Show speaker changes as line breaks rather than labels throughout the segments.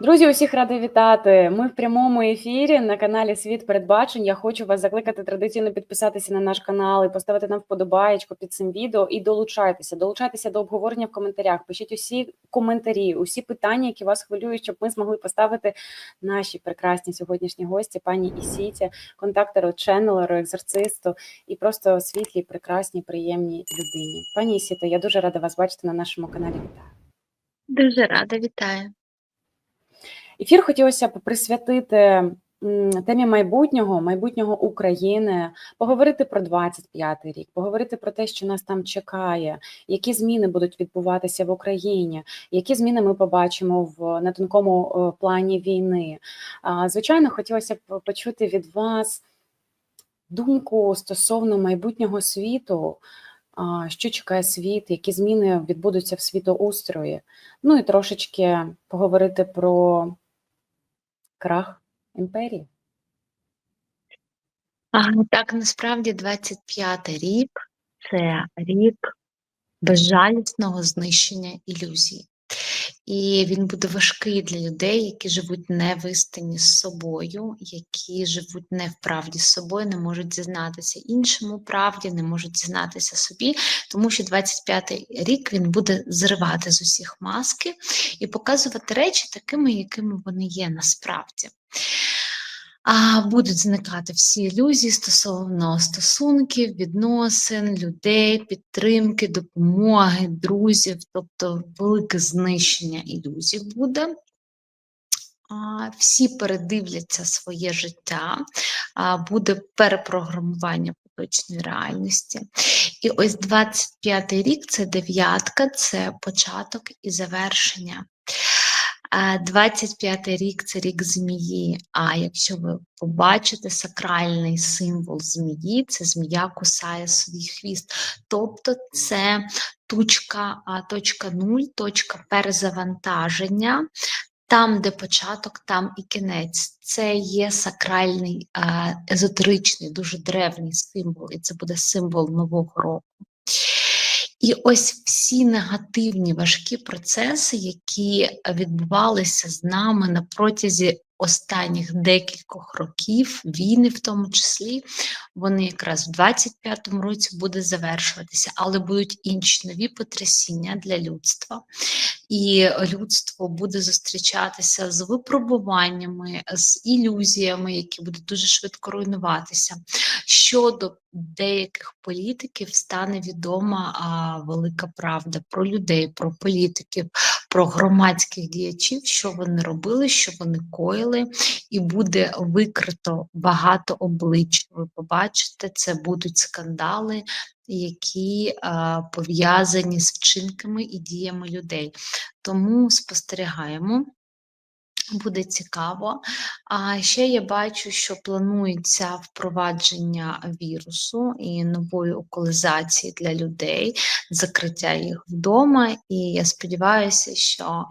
Друзі, усіх ради вітати. Ми в прямому ефірі на каналі Світ Передбачень. Я хочу вас закликати традиційно підписатися на наш канал і поставити нам вподобаєчку під цим відео і долучайтеся. Долучайтеся до обговорення в коментарях. Пишіть усі коментарі, усі питання, які вас хвилюють, щоб ми змогли поставити наші прекрасні сьогоднішні гості, пані Ісіті, контактору, ченнелеру, екзорцисту і просто світлій, прекрасній, приємній людині. Пані Ісіто, я дуже рада вас бачити на нашому каналі. Вітаю.
Дуже рада, вітаю.
Ефір хотілося б присвятити темі майбутнього, майбутнього України, поговорити про 25-й рік, поговорити про те, що нас там чекає, які зміни будуть відбуватися в Україні, які зміни ми побачимо в на тонкому е, плані війни. Звичайно, хотілося б почути від вас думку стосовно майбутнього світу. Що чекає світ, які зміни відбудуться в світоустрої? Ну і трошечки поговорити про крах імперії.
А, так, насправді 25-й рік це рік безжалісного знищення ілюзій. І він буде важкий для людей, які живуть не в істині з собою, які живуть не в правді з собою, не можуть дізнатися іншому правді, не можуть зізнатися собі, тому що 25-й рік він буде зривати з усіх маски і показувати речі такими, якими вони є насправді. А будуть зникати всі ілюзії стосовно стосунків, відносин, людей, підтримки, допомоги, друзів, тобто велике знищення ілюзій буде. Всі передивляться своє життя, буде перепрограмування поточної реальності. І ось 25-й рік це дев'ятка, це початок і завершення. 25-й рік це рік змії. А якщо ви побачите сакральний символ змії, це змія кусає свій хвіст. Тобто це точка, точка нуль, точка перезавантаження. Там, де початок, там і кінець. Це є сакральний, езотеричний, дуже древній символ, і це буде символ Нового року. І ось всі негативні важкі процеси, які відбувалися з нами на протязі останніх декількох років, війни в тому числі, вони якраз в 25-му році буде завершуватися, але будуть інші нові потрясіння для людства. І людство буде зустрічатися з випробуваннями, з ілюзіями, які будуть дуже швидко руйнуватися. Щодо деяких політиків стане відома а, велика правда про людей, про політиків, про громадських діячів, що вони робили, що вони коїли, і буде викрито багато облич. Ви побачите, це будуть скандали, які а, пов'язані з вчинками і діями людей. Тому спостерігаємо. Буде цікаво. А ще я бачу, що планується впровадження вірусу і нової околизації для людей, закриття їх вдома. І я сподіваюся, що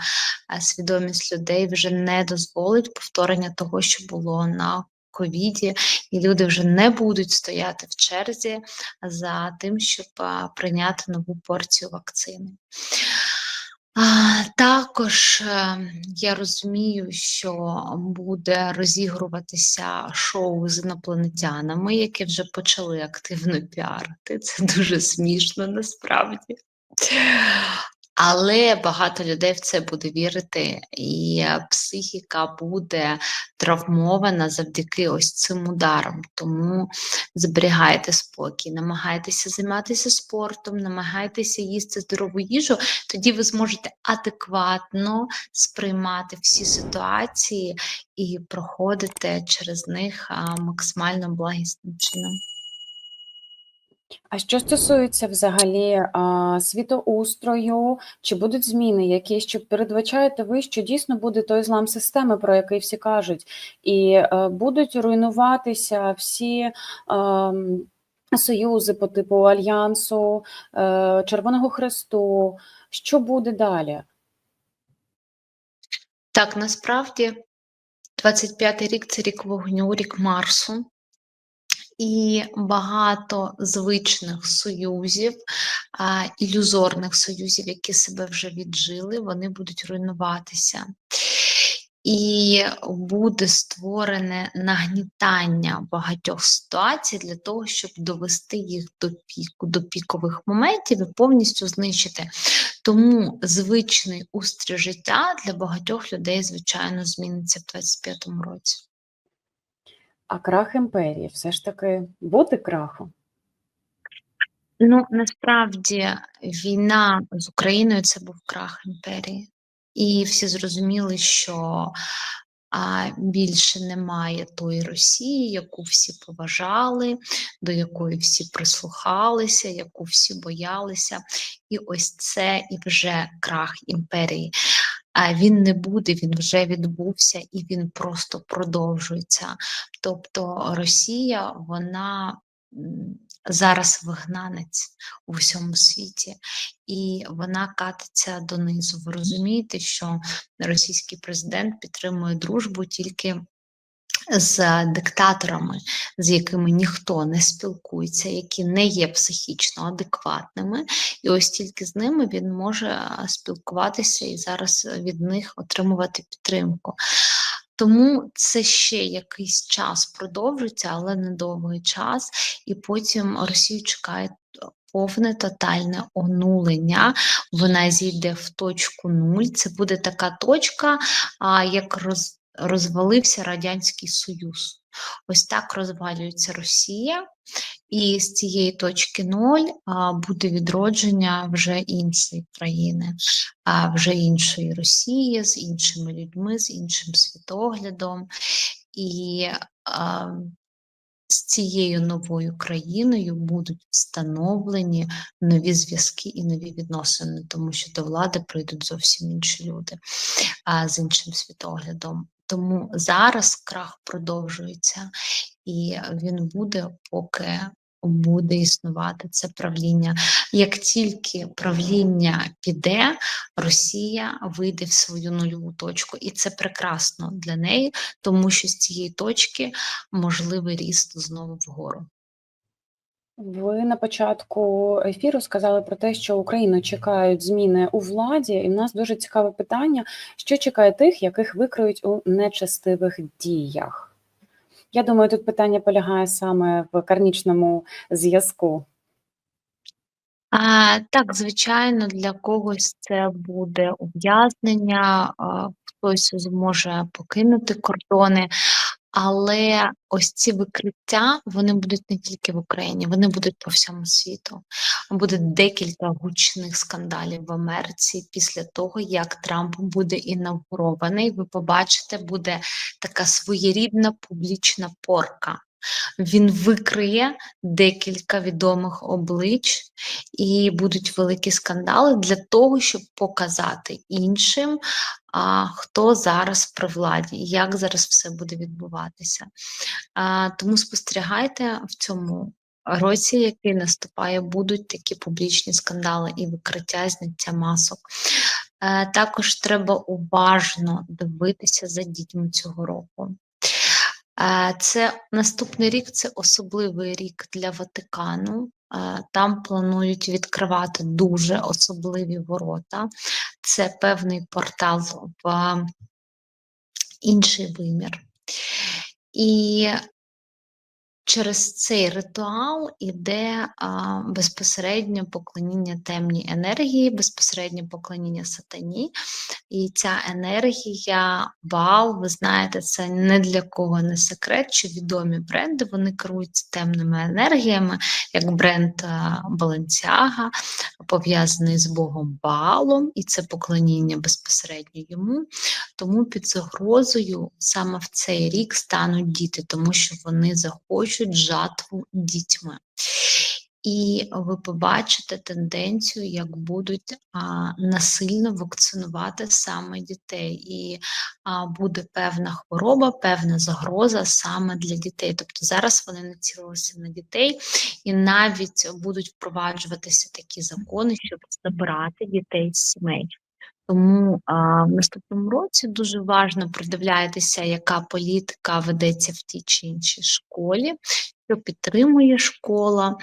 свідомість людей вже не дозволить повторення того, що було на ковіді, і люди вже не будуть стояти в черзі за тим, щоб прийняти нову порцію вакцини. Також е, я розумію, що буде розігруватися шоу з інопланетянами, які вже почали активно піарити. Це дуже смішно насправді. Але багато людей в це буде вірити, і психіка буде травмована завдяки ось цим ударам. Тому зберігайте спокій, намагайтеся займатися спортом, намагайтеся їсти здорову їжу, тоді ви зможете адекватно сприймати всі ситуації і проходити через них максимально благісним чином.
А що стосується взагалі а, світоустрою, чи будуть зміни, які що передбачаєте ви, що дійсно буде той злам системи, про який всі кажуть, і а, е, будуть руйнуватися всі а, союзи по типу Альянсу, а, е, Червоного Хресту? Що буде далі?
Так, насправді 25-й рік це рік вогню, рік Марсу і багато звичних союзів, ілюзорних союзів, які себе вже віджили, вони будуть руйнуватися. і буде створене нагнітання багатьох ситуацій для того, щоб довести їх до піку, до пікових моментів і повністю знищити. Тому звичний устрій життя для багатьох людей, звичайно, зміниться в 25-му році.
А крах імперії все ж таки буде крахом?
Ну, насправді війна з Україною це був крах імперії. І всі зрозуміли, що а, більше немає тої Росії, яку всі поважали, до якої всі прислухалися, яку всі боялися. І ось це і вже крах імперії. А він не буде, він вже відбувся і він просто продовжується. Тобто Росія, вона зараз вигнанець у всьому світі, і вона катиться донизу. Ви розумієте, що російський президент підтримує дружбу тільки з диктаторами, з якими ніхто не спілкується, які не є психічно адекватними, і ось тільки з ними він може спілкуватися і зараз від них отримувати підтримку. Тому це ще якийсь час продовжиться, але недовгий час, і потім Росію чекає повне тотальне онулення. Вона зійде в точку нуль. Це буде така точка, а, як роз, розвалився Радянський Союз. Ось так розвалюється Росія, і з цієї точки ноль буде відродження вже іншої країни, вже іншої Росії з іншими людьми, з іншим світоглядом. І з цією новою країною будуть встановлені нові зв'язки і нові відносини, тому що до влади прийдуть зовсім інші люди а, з іншим світоглядом. Тому зараз крах продовжується, і він буде, поки буде існувати це правління. Як тільки правління піде, Росія вийде в свою нульову точку, і це прекрасно для неї, тому що з цієї точки можливий ріст знову вгору.
Ви на початку ефіру сказали про те, що Україну чекають зміни у владі, і в нас дуже цікаве питання: що чекає тих, яких викриють у нечестивих діях? Я думаю, тут питання полягає саме в кармічному зв'язку.
А, так, звичайно, для когось це буде ув'язнення, хтось зможе покинути кордони, але ось ці викриття вони будуть не тільки в Україні, вони будуть по всьому світу. Буде декілька гучних скандалів в Америці після того, як Трамп буде інавгурований. Ви побачите, буде така своєрідна публічна порка. Він викриє декілька відомих облич, і будуть великі скандали для того, щоб показати іншим, а, хто зараз при владі, як зараз все буде відбуватися. А, тому спостерігайте в цьому році, який наступає, будуть такі публічні скандали і викриття зняття масок. Е, також треба уважно дивитися за дітьми цього року. Це наступний рік це особливий рік для Ватикану. Там планують відкривати дуже особливі ворота. Це певний портал в інший вимір. І через цей ритуал іде а, безпосередньо поклоніння темній енергії, безпосередньо поклоніння сатані. І ця енергія, бал, ви знаєте, це не для кого не секрет, що відомі бренди вони керуються темними енергіями, як бренд Balenciaga, пов'язаний з Богом Балом, і це поклоніння безпосередньо йому. Тому під загрозою саме в цей рік стануть діти, тому що вони захочуть жатву дітьми. І ви побачите тенденцію, як будуть а, насильно вакцинувати саме дітей, і а, буде певна хвороба, певна загроза саме для дітей. Тобто зараз вони націлилися на дітей, і навіть будуть впроваджуватися такі закони, щоб забирати дітей з сімей. Тому а, в наступному році дуже важливо придивляйтеся, яка політика ведеться в тій чи іншій школі, що підтримує школа,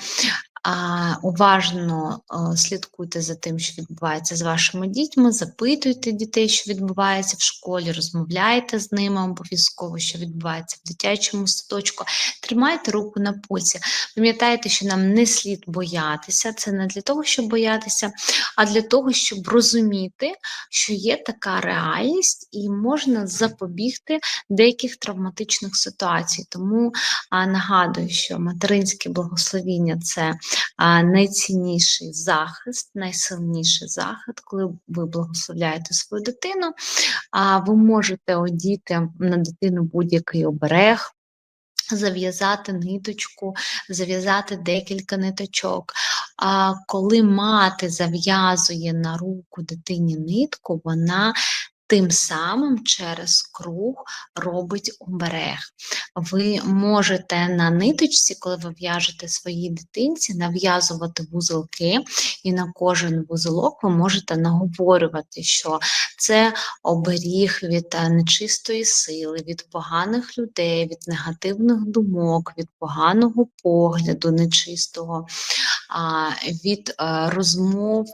уважно слідкуйте за тим, що відбувається з вашими дітьми, запитуйте дітей, що відбувається в школі, розмовляйте з ними обов'язково, що відбувається в дитячому садочку. Тримайте руку на пульсі. Пам'ятайте, що нам не слід боятися. Це не для того, щоб боятися, а для того, щоб розуміти, що є така реальність, і можна запобігти деяких травматичних ситуацій. Тому нагадую, що материнське благословіння це а, найцінніший захист, найсильніший захист, коли ви благословляєте свою дитину, а ви можете одіти на дитину будь-який оберег. Зав'язати ниточку, зав'язати декілька ниточок. А коли мати зав'язує на руку дитині нитку, вона тим самим через круг робить оберег. Ви можете на ниточці, коли ви в'яжете своїй дитинці, нав'язувати вузолки, і на кожен вузолок ви можете наговорювати, що це оберіг від е, нечистої сили, від поганих людей, від негативних думок, від поганого погляду нечистого, від е, розмов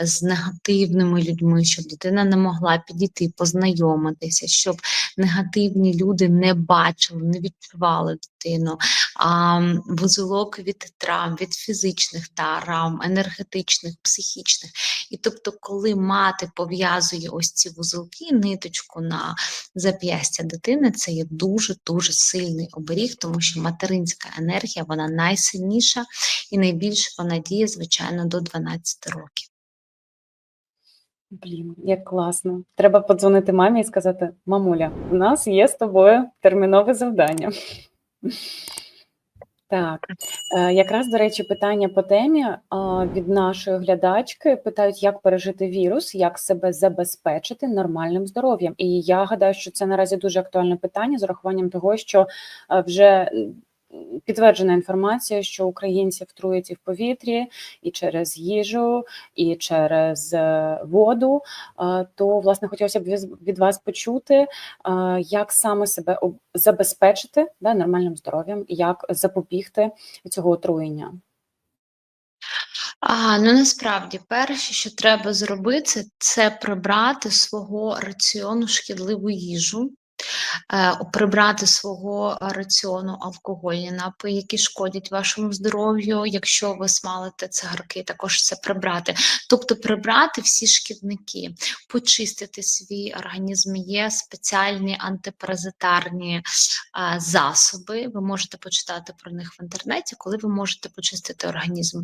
з негативними людьми, щоб дитина не могла підійти, познайомитися, щоб негативні люди не бачили, не відчували дитину, а, вузолок від травм, від фізичних травм, енергетичних, психічних. І тобто, коли мати пов'язує ось ці вузолки, ниточку на зап'ястя дитини, це є дуже дуже сильний оберіг, тому що материнська енергія вона найсильніша і найбільше вона діє, звичайно, до 12 років.
Блін, як класно. Треба подзвонити мамі і сказати: мамуля, у нас є з тобою термінове завдання. Так, е, якраз, до речі, питання по темі від нашої глядачки питають, як пережити вірус, як себе забезпечити нормальним здоров'ям. І я гадаю, що це наразі дуже актуальне питання з урахуванням того, що е, вже підтверджена інформація, що українці втрують і в повітрі, і через їжу, і через е, воду. То, власне, хотілося б від вас почути, е, як саме себе забезпечити да, нормальним здоров'ям, як запобігти цього отруєння.
А, ну насправді, перше, що треба зробити, це прибрати з свого раціону шкідливу їжу, прибрати свого раціону алкогольні напої, які шкодять вашому здоров'ю. Якщо ви смалите цигарки, також це прибрати. Тобто прибрати всі шкідники, почистити свій організм. Є спеціальні антипаразитарні е, засоби. Ви можете почитати про них в інтернеті, коли ви можете почистити організм.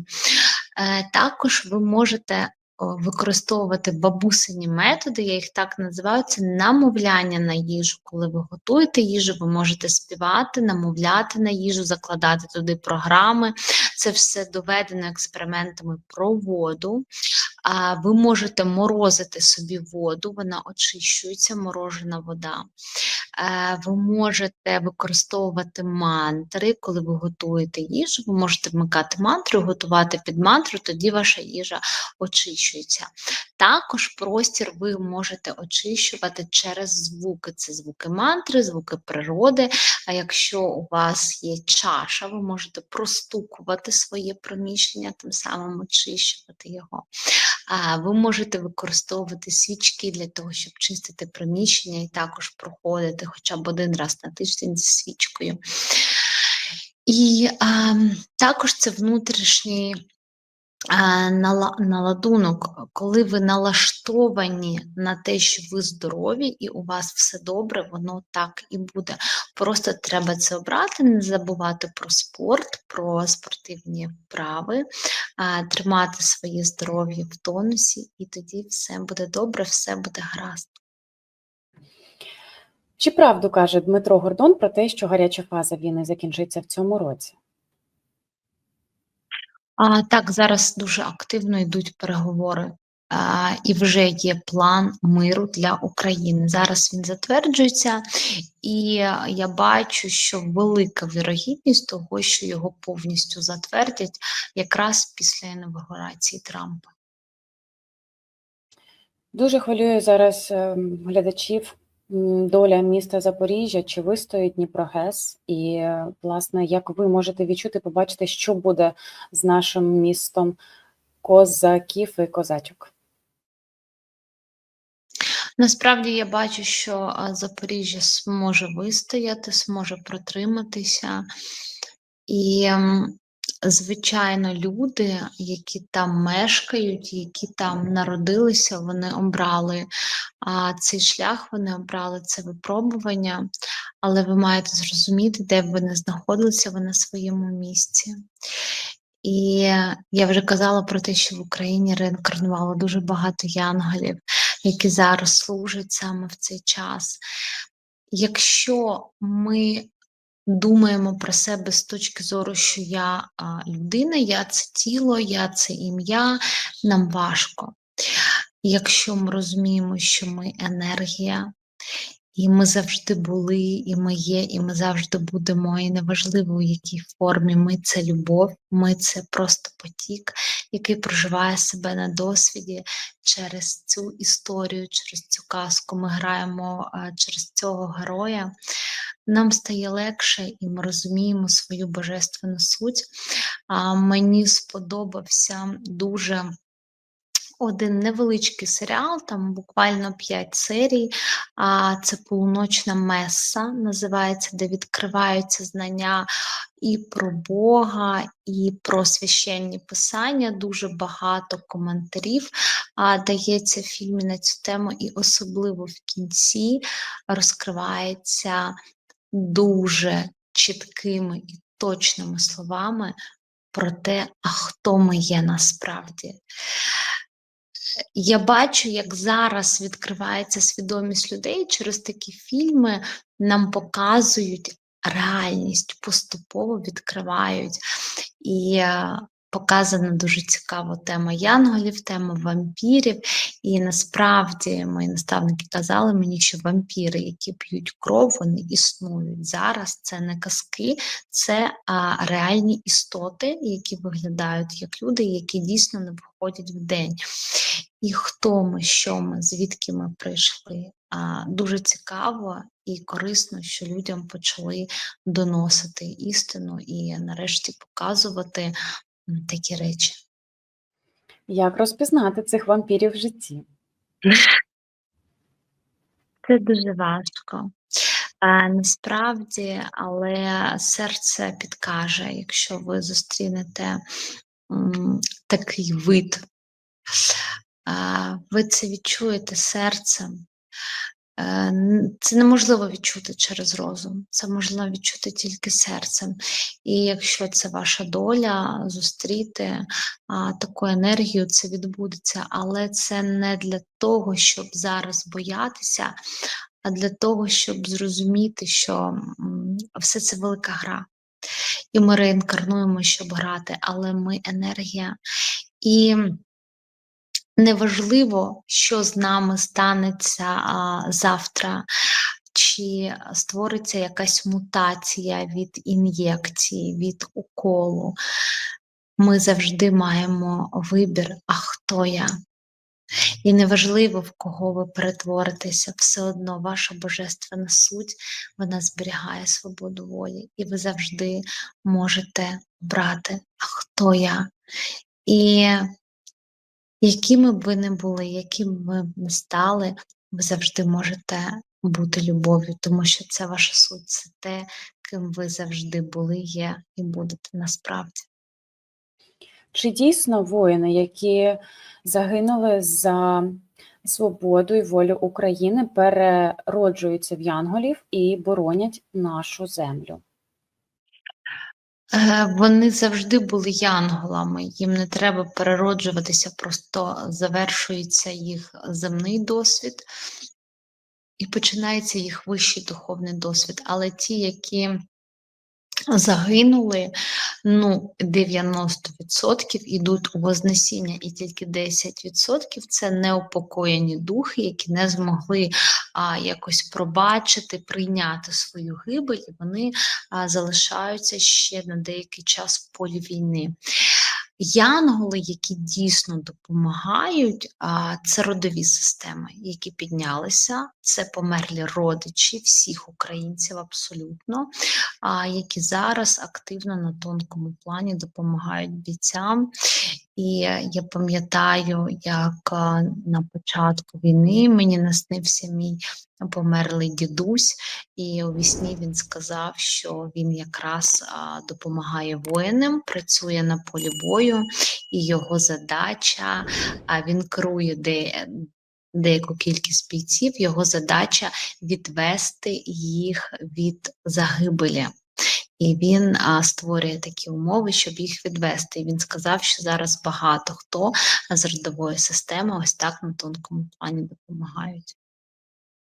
Е, Також ви можете використовувати бабусині методи, я їх так називаю, це намовляння на їжу. Коли ви готуєте їжу, ви можете співати, намовляти на їжу, закладати туди програми. Це все доведено експериментами про воду. Ви можете морозити собі воду, вона очищується, морожена вода. Е, Ви можете використовувати мантри, коли ви готуєте їжу, ви можете вмикати мантру, готувати під мантру, тоді ваша їжа очищується. Також простір ви можете очищувати через звуки. Це звуки мантри, звуки природи. А якщо у вас є чаша, ви можете простукувати своє приміщення, тим самим очищувати його. А ви можете використовувати свічки для того, щоб чистити приміщення і також проходити хоча б один раз на тиждень зі свічкою. І а, також це внутрішній наладунок, коли ви налаштовані на те, що ви здорові і у вас все добре, воно так і буде. Просто треба це обрати, не забувати про спорт, про спортивні вправи, тримати своє здоров'я в тонусі, і тоді все буде добре, все буде гаразд.
Чи правду каже Дмитро Гордон про те, що гаряча фаза війни закінчиться в цьому році?
А, так, зараз дуже активно йдуть переговори, а, і вже є план миру для України. Зараз він затверджується, і я бачу, що велика вірогідність того, що його повністю затвердять якраз після інавгурації Трампа.
Дуже хвилює зараз ем, глядачів доля міста Запоріжжя, чи вистоїть Дніпрогес, і, власне, як ви можете відчути, побачити, що буде з нашим містом козаків і козачок?
Насправді я бачу, що Запоріжжя зможе вистояти, зможе протриматися. І, звичайно, люди, які там мешкають, які там народилися, вони обрали а, цей шлях, вони обрали це випробування, але ви маєте зрозуміти, де б ви не знаходилися, ви на своєму місці. І я вже казала про те, що в Україні реінкарнувало дуже багато янголів, які зараз служать саме в цей час. Якщо ми думаємо про себе з точки зору, що я людина, я це тіло, я це ім'я, нам важко. Якщо ми розуміємо, що ми енергія, і ми завжди були, і ми є, і ми завжди будемо, і неважливо, у якій формі ми це любов, ми це просто потік, який проживає себе на досвіді через цю історію, через цю казку. Ми граємо через цього героя. Нам стає легше, і ми розуміємо свою божественну суть. Мені сподобався дуже один невеличкий серіал, там буквально 5 серій. А це полуночна меса, називається, де відкриваються знання і про Бога, і про священні писання. Дуже багато коментарів а, дається в фільмі на цю тему, і особливо в кінці розкривається дуже чіткими і точними словами про те, а хто ми є насправді. Я бачу, як зараз відкривається свідомість людей через такі фільми, нам показують реальність, поступово відкривають. І е, показана дуже цікава тема янголів, тема вампірів. І насправді мої наставники казали мені, що вампіри, які п'ють кров, вони існують. Зараз це не казки, це а, реальні істоти, які виглядають як люди, які дійсно не виходять в день. І хто ми, що ми, звідки ми прийшли. А, Дуже цікаво і корисно, що людям почали доносити істину і нарешті показувати такі речі.
Як розпізнати цих вампірів в житті?
Це дуже важко. А, насправді, але серце підкаже, якщо ви зустрінете м, такий вид, а, ви це відчуєте серцем. Е, Це неможливо відчути через розум, це можливо відчути тільки серцем. І якщо це ваша доля, зустріти а, таку енергію, це відбудеться. Але це не для того, щоб зараз боятися, а для того, щоб зрозуміти, що все це велика гра. І ми реінкарнуємо, щоб грати, але ми енергія. І неважливо, що з нами станеться а, завтра, чи створиться якась мутація від ін'єкції, від уколу. Ми завжди маємо вибір, а хто я. І неважливо, в кого ви перетворитеся, все одно ваша божественна суть вона зберігає свободу волі, і ви завжди можете брати, а хто я. І якими б ви не були, яким ви не стали, ви завжди можете бути любов'ю, тому що це ваша суть, це те, ким ви завжди були, є і будете насправді.
Чи дійсно воїни, які загинули за свободу і волю України, перероджуються в янголів і боронять нашу землю?
Е, Вони завжди були янголами, їм не треба перероджуватися, просто завершується їх земний досвід і починається їх вищий духовний досвід. Але ті, які загинули, ну, 90% ідуть у Вознесіння, і тільки 10% це неупокоєні духи, які не змогли а, якось пробачити, прийняти свою гибель, і вони а, залишаються ще на деякий час в полі війни. Янголи, які дійсно допомагають, це родові системи, які піднялися, це померлі родичі всіх українців абсолютно, які зараз активно на тонкому плані допомагають бійцям. І я пам'ятаю, як на початку війни мені наснився мій померлий дідусь, і у вісні він сказав, що він якраз допомагає воїнам, працює на полі бою, і його задача, він керує де, деяку кількість бійців, його задача відвести їх від загибелі. І він а, створює такі умови, щоб їх відвести. І він сказав, що зараз багато хто з родової системи ось так на тонкому плані допомагають.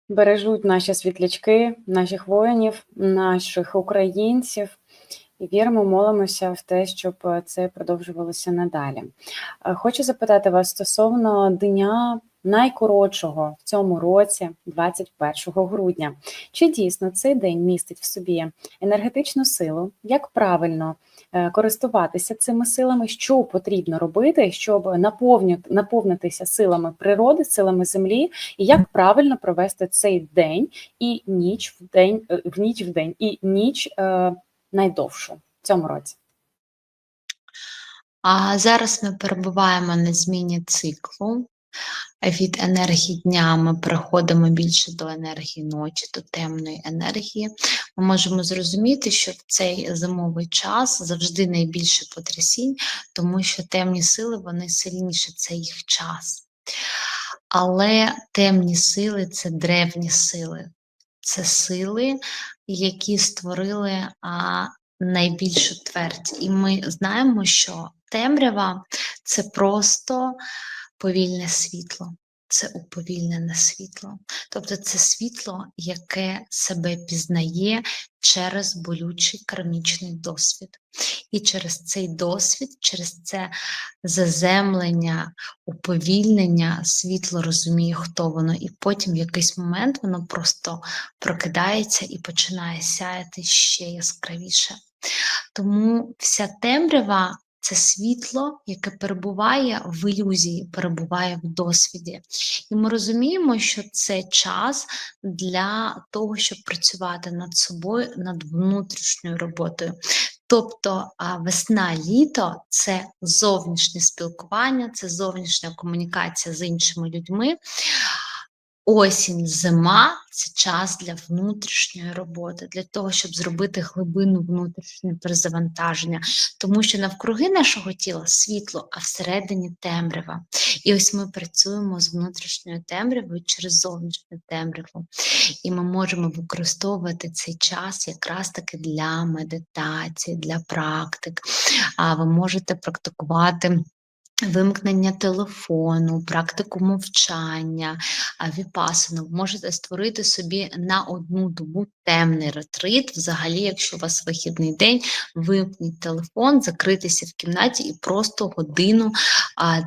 Бережуть наші світлячки, наших воїнів, наших українців. І віримо, молимося в те, щоб це продовжувалося надалі. Е, Хочу запитати вас стосовно дня найкоротшого в цьому році, 21 грудня. Чи дійсно цей день містить в собі енергетичну силу? Як правильно е, користуватися цими силами? Що потрібно робити, щоб наповнитися силами природи, силами землі, і як правильно провести цей день і ніч в день е, в ніч в день і ніч е, найдовшу в цьому році?
А зараз ми перебуваємо на зміні циклу. Від енергії дня ми переходимо більше до енергії ночі, до темної енергії. Ми можемо зрозуміти, що в цей зимовий час завжди найбільше потрясінь, тому що темні сили вони сильніші, це їх час. Але темні сили це древні сили, це сили, які створили а, найбільшу твердь. І ми знаємо, що темрява це просто повільне світло, це уповільнене світло. Тобто це світло, яке себе пізнає через болючий кармічний досвід. І через цей досвід, через це заземлення, уповільнення, світло розуміє, хто воно, і потім в якийсь момент воно просто прокидається і починає сяяти ще яскравіше. Тому вся темрява це світло, яке перебуває в ілюзії, перебуває в досвіді. І ми розуміємо, що це час для того, щоб працювати над собою, над внутрішньою роботою. Тобто весна, літо це зовнішнє спілкування, це зовнішня комунікація з іншими людьми. Осінь, зима це час для внутрішньої роботи, для того, щоб зробити глибину внутрішнього перезавантаження, тому що навкруги нашого тіла світло, а всередині темрява. І ось ми працюємо з внутрішньою темрявою через зовнішню темряву. І ми можемо використовувати цей час якраз таки для медитації, для практик. А ви можете практикувати. Вимкнення телефону, практику мовчання, віпасану. Можете створити собі на одну добу темний ретрит. Взагалі, якщо у вас вихідний день, вимкніть телефон, закритися в кімнаті і просто годину,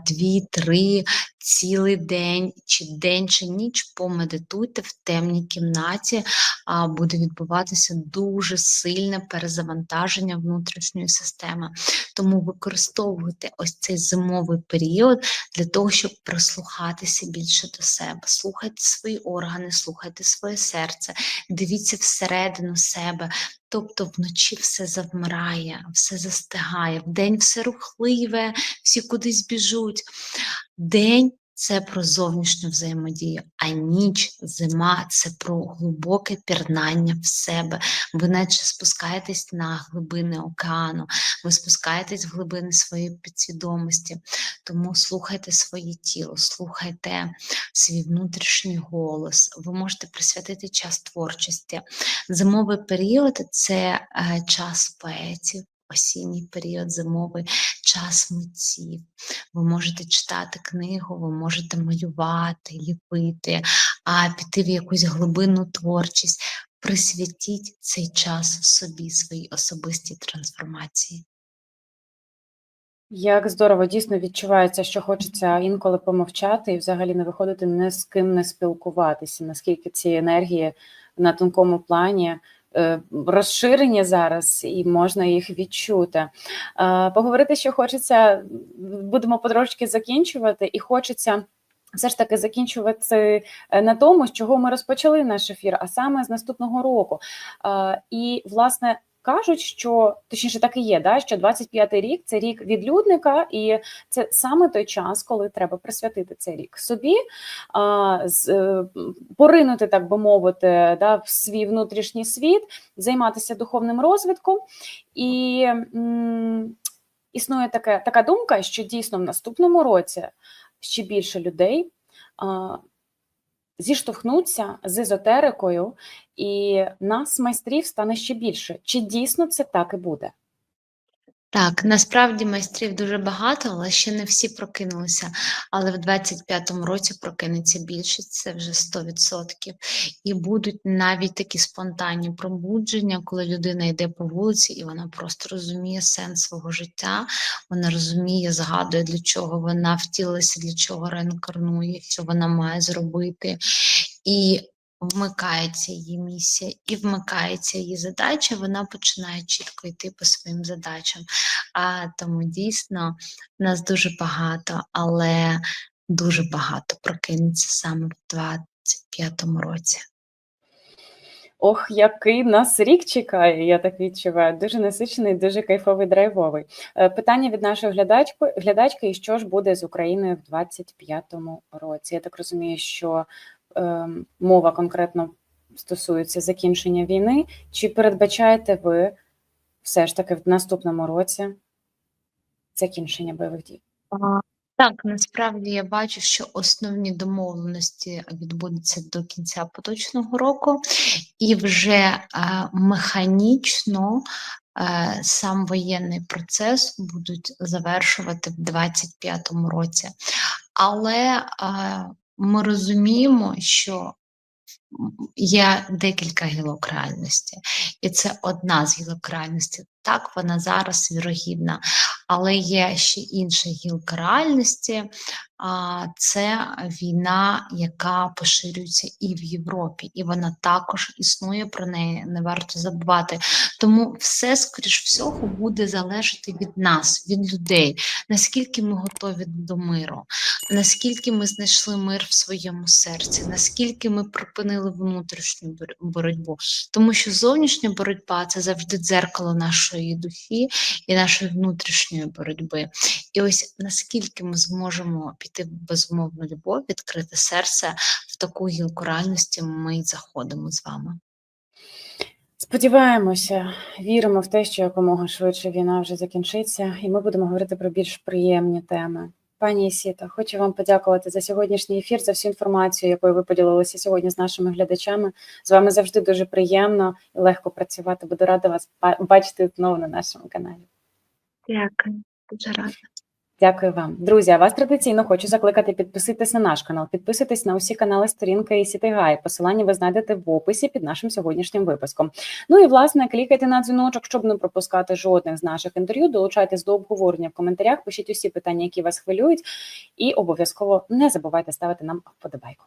дві-три, цілий день, чи день, чи ніч помедитуйте в темній кімнаті, а, буде відбуватися дуже сильне перезавантаження внутрішньої системи. Тому використовуйте ось цей зимовий період для того, щоб прислухатися більше до себе. Слухайте свої органи, слухайте своє серце, дивіться всередину себе. Тобто вночі все завмирає, все застигає, вдень все рухливе, всі кудись біжуть. День це про зовнішню взаємодію, а ніч, зима це про глибоке пірнання в себе. Ви наче спускаєтесь на глибини океану, ви спускаєтесь в глибини своєї підсвідомості. Тому слухайте своє тіло, слухайте свій внутрішній голос. Ви можете присвятити час творчості. Зимовий період це е, час поетів. Осінній період зимовий час митців. Ви можете читати книгу, ви можете малювати, ліпити, а піти в якусь глибинну творчість. Присвятіть цей час собі, своїй особистій трансформації.
Як здорово, дійсно відчувається, що хочеться інколи помовчати і взагалі не виходити ні з ким не спілкуватися, наскільки ці енергії на тонкому плані розширені зараз, і можна їх відчути. Е, Поговорити, що хочеться, будемо потрошки закінчувати, і хочеться. Все ж таки закінчувати е, на тому, з чого ми розпочали наш ефір, а саме з наступного року. Е, І, власне, кажуть, що точніше так і є, да, що 25-й рік це рік відлюдника, і це саме той час, коли треба присвятити цей рік собі, а, з, е, поринути, так би мовити, да, в свій внутрішній світ, займатися духовним розвитком. І м, існує таке, така думка, що дійсно в наступному році ще більше людей. А, Зіштовхнуться з езотерикою, і нас, майстрів, стане ще більше. Чи дійсно це так і буде?
Так, насправді майстрів дуже багато, але ще не всі прокинулися. Але в 25-му році прокинеться більшість, це вже 100%. І будуть навіть такі спонтанні пробудження, коли людина йде по вулиці і вона просто розуміє сенс свого життя, вона розуміє, згадує, для чого вона втілилася, для чого реінкарнує, що вона має зробити. І вмикається її місія і вмикається її задача, вона починає чітко йти по своїм задачам. А тому дійсно нас дуже багато, але дуже багато прокинеться саме в 25-му році.
Ох, який нас рік чекає, я так відчуваю. Дуже насичений, дуже кайфовий, драйвовий. Е, Питання від нашої глядачки, глядачки: і що ж буде з Україною в 25-му році? Я так розумію, що мова конкретно стосується закінчення війни. Чи передбачаєте ви все ж таки в наступному році закінчення бойових дій?
Так, насправді я бачу, що основні домовленості відбудуться до кінця поточного року, і вже е, механічно е, сам воєнний процес будуть завершувати в 25-му році. Але е, ми розуміємо, що є декілька гілок реальності, і це одна з гілок реальності. Так, вона зараз вірогідна, але є ще інша гілка реальності. Це війна, яка поширюється і в Європі, і вона також існує. Про неї не варто забувати. Тому все, скоріш всього, буде залежати від нас, від людей, наскільки ми готові до миру, наскільки ми знайшли мир в своєму серці, наскільки ми припинили внутрішню боротьбу. Тому що зовнішня боротьба це завжди дзеркало нашої душі і нашої внутрішньої боротьби. І ось наскільки ми зможемо піти в безумовну любов, відкрити серце в таку гілку реальності, ми заходимо з вами.
Сподіваємося, віримо в те, що якомога швидше війна вже закінчиться, і ми будемо говорити про більш приємні теми. Пані Сіта, хочу вам подякувати за сьогоднішній ефір, за всю інформацію, якою ви поділилися сьогодні з нашими глядачами. З вами завжди дуже приємно і легко працювати. Буду рада вас бачити знову на нашому каналі.
Дякую, дуже рада.
Дякую вам, друзі. А вас традиційно хочу закликати підписатись на наш канал, підписуйтесь на усі канали сторінки і Сітигай. Посилання ви знайдете в описі під нашим сьогоднішнім випуском. Ну і власне клікайте на дзвіночок, щоб не пропускати жодних з наших інтерв'ю. Долучайтесь до обговорення в коментарях, пишіть усі питання, які вас хвилюють, і обов'язково не забувайте ставити нам вподобайку.